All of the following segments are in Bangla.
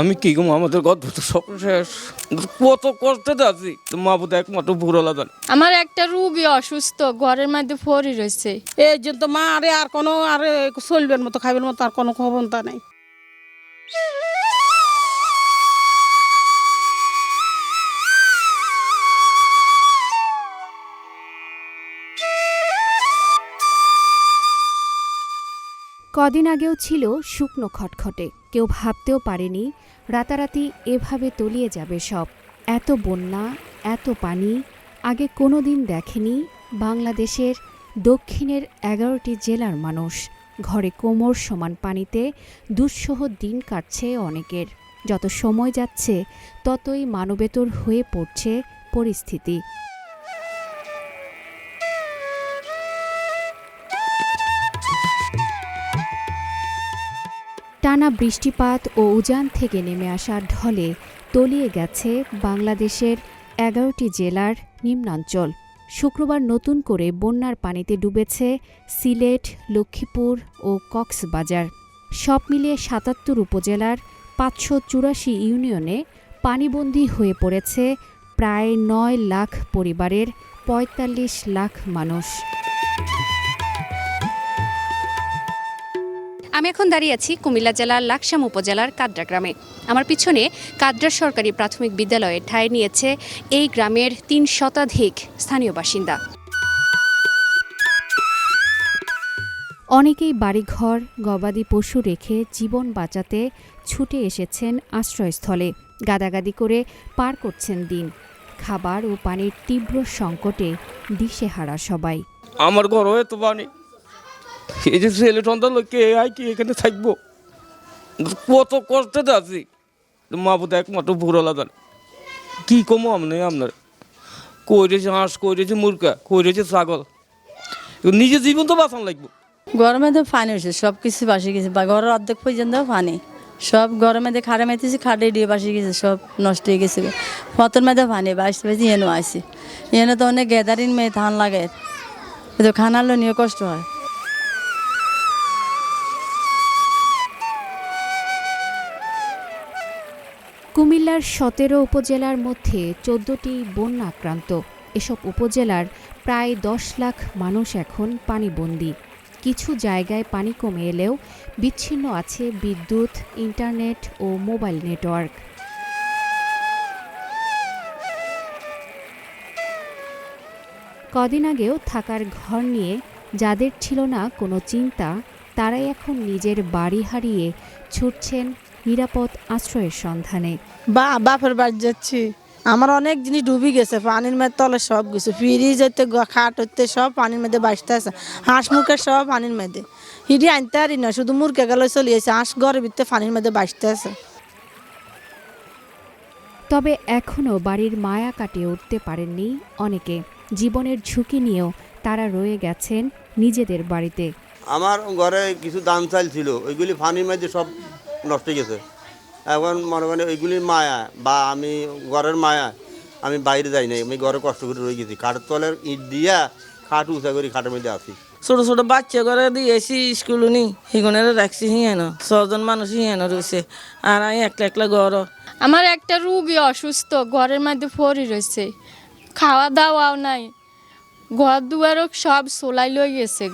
আমি কি গো আমাদের গদ সব শেষ। কত কষ্টে আছি। মা বোধ একমাত্র ভুরলা জানে। আমার একটা রুগী অসুস্থ ঘরের মধ্যে পড়ে রয়েছে। এই জন্য তো মা আরে আর কোনো আরে চলবেন মতো খাইবেন মতো আর কোনো ক্ষমতা নাই। কদিন আগেও ছিল শুকনো খটখটে। কেউ ভাবতেও পারেনি রাতারাতি এভাবে তলিয়ে যাবে সব। এত বন্যা, এত পানি, আগে কোনো দিন দেখেনি বাংলাদেশের দক্ষিণের এগারোটি জেলার মানুষ। ঘরে কোমর সমান পানিতে দুঃসহ দিন কাটছে অনেকের। যত সময় যাচ্ছে, ততই মানবেতর হয়ে পড়ছে পরিস্থিতি। টানা বৃষ্টিপাত ও উজান থেকে নেমে আসা ঢলে তলিয়ে গেছে বাংলাদেশের এগারোটি জেলার নিম্নাঞ্চল। শুক্রবার নতুন করে বন্যার পানিতে ডুবেছে সিলেট, লক্ষ্মীপুর ও কক্সবাজার। সব মিলিয়ে সাতাত্তর উপজেলার পাঁচশো চুরাশি ইউনিয়নে পানিবন্দী হয়ে পড়েছে প্রায় নয় লাখ পরিবারের পঁয়তাল্লিশ লাখ মানুষ। আমি এখন দাঁড়িয়ে আছি কুমিল্লা জেলার লাকসাম উপজেলার কাদ্রা গ্রামে। আমার পিছনে কাদ্রা সরকারি প্রাথমিক বিদ্যালয়ে ঠাঁই নিয়েছে এই গ্রামের তিন শতাধিক স্থানীয় বাসিন্দা। অনেকেই বাড়িঘর, গবাদি পশু রেখে জীবন বাঁচাতে ছুটে এসেছেন আশ্রয়স্থলে। গাদাগাদি করে পার করছেন দিন। খাবার ও পানির তীব্র সংকটে দিশেহারা সবাই। আমার ঘর হয়ে তো পানি। এই যে ছেলে সন্তান কে আয়, কি এখানে থাকব? কত কষ্টে আছি। মা বোধ একমাত্র ভুরলা জানে। কি কমো আপনি আপনার কই রয়েছে হাঁস কই রয়েছে মুরগা কই রয়েছে ছাগল নিজের জীবন তো বাঁচান লাগবো। গরমে তো পানি হয়েছে, সব কিছু বাসি গেছে, বা ঘরের অর্ধেক পর্যন্ত পানি। সব গরমে দিয়ে খাড়ে মেতেছি খাটে দিয়ে বাসি গেছে, সব নষ্ট হয়ে গেছে। ফতর মেয়েদের পানি বাসতে বাসি এনো আসি এনে তো অনেক গ্যাদারিং মেয়ে ধান লাগে। তো খানার লো নিয়ে কষ্ট হয়। কুমিল্লার সতেরো উপজেলার মধ্যে চোদ্দটি বন্যা আক্রান্ত। এসব উপজেলার প্রায় দশ লাখ মানুষ এখন পানিবন্দী। কিছু জায়গায় পানি কমে এলেও বিচ্ছিন্ন আছে বিদ্যুৎ, ইন্টারনেট ও মোবাইল নেটওয়ার্ক। কদিন আগেও থাকার ঘর নিয়ে যাদের ছিল না কোনো চিন্তা, তারাই এখন নিজের বাড়ি হারিয়ে ছুটছেন নিরাপদ আশ্রয়ের সন্ধানে। বা বাপের বাড়ি যাচ্ছি। আমার অনেক জিনিস ডুবি গেছে পানির মধ্যে তলে সব কিছু ফ্রিজ হইতে খাট হইতে সব পানির মধ্যে বাঁচতে আছে। হাঁস মুরগের সব পানির মধ্যে। হিডি আনতে পারি না শুধু মুরগে গেলে চলিয়েছে হাঁস ঘরের ভিতরে পানির মধ্যে বাঁচতে আছে। তবে এখনও বাড়ির মায়া কাটিয়ে উঠতে পারেননি অনেকে। জীবনের ঝুঁকি নিয়েও তারা রয়ে গেছেন নিজেদের বাড়িতে। আমার ঘরে কিছু দান চাল ছিল ওইগুলি পানির মধ্যে সব নষ্ট হয়ে গেছে। এখন মনে করেন ওইগুলি মায়া বা আমি ঘরের মায়া আমি বাইরে যাই নাই আমি ঘরে কষ্ট করে রয়ে গেছি। খাটের তলের ইট দিয়া খাট উঁচা করে খাটের মধ্যে আসি ছোট ছোট বাচ্চা করে দিয়েছি স্কুল নি হিগনের রাখছি হিয়েন ছজন মানুষ হিয়েন রয়েছে আর আমি একলা একলা ঘর। আমার একটা রুগী অসুস্থ ঘরের মধ্যে পড়ে রয়েছে খাওয়া দাওয়াও নাই ঘর দুয়ারও সব সোলাই লই গেছে।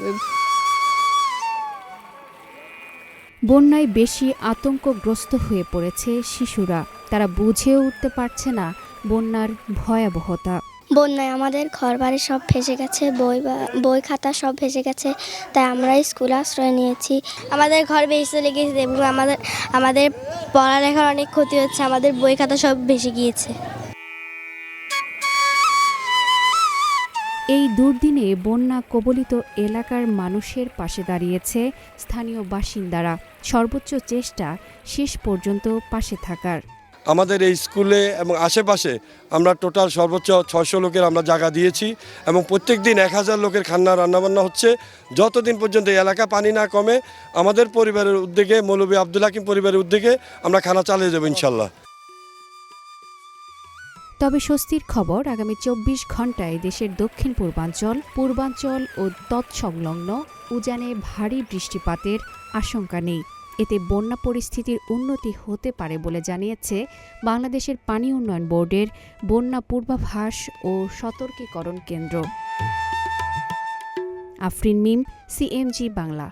বন্যায় বেশি আতঙ্কগ্রস্ত হয়ে পড়েছে শিশুরা। তারা বুঝেও উঠতে পারছে না বন্যার ভয়াবহতা। বন্যায় আমাদের ঘর বাড়ি সব ভেসে গেছে, বই বা- বই খাতা সব ভেসে গেছে, তাই আমরা স্কুল আশ্রয় নিয়েছি। আমাদের ঘর বেশি চলে গিয়েছে এবং আমাদের আমাদের পড়ালেখার অনেক ক্ষতি হচ্ছে, আমাদের বই খাতা সব ভেসে গিয়েছে। এই দুর্দিনে বন্যা কবলিত এলাকার মানুষের পাশে দাঁড়িয়েছে স্থানীয় বাসিন্দারা। সর্বোচ্চ চেষ্টা শেষ পর্যন্ত পাশে থাকার। আমাদের এই স্কুলে এবং আশেপাশে আমরা টোটাল সর্বোচ্চ ছয়শো লোকের আমরা জায়গা দিয়েছি এবং প্রত্যেক দিন এক হাজার লোকের খান্না রান্নাবান্না হচ্ছে। যতদিন পর্যন্ত এই এলাকা পানি না কমে, আমাদের পরিবারের উদ্যোগে মৌলবী আব্দুল হাকিম পরিবারের উদ্যোগে আমরা খানা চালিয়ে যাব ইনশাল্লাহ। তবে স্বস্তির খবর, আগামী চব্বিশ ঘন্টায় দেশের দক্ষিণ পূর্বাঞ্চল পূর্বাঞ্চল ও তৎসংলগ্ন উজানে ভারী বৃষ্টিপাতের আশঙ্কা নেই। এতে বন্যা পরিস্থিতির উন্নতি হতে পারে বলে জানিয়েছে বাংলাদেশের পানি উন্নয়ন বোর্ডের বন্যা পূর্বাভাস ও সতর্কীকরণ কেন্দ্র। আফরিন মিম, সিএমজি বাংলা।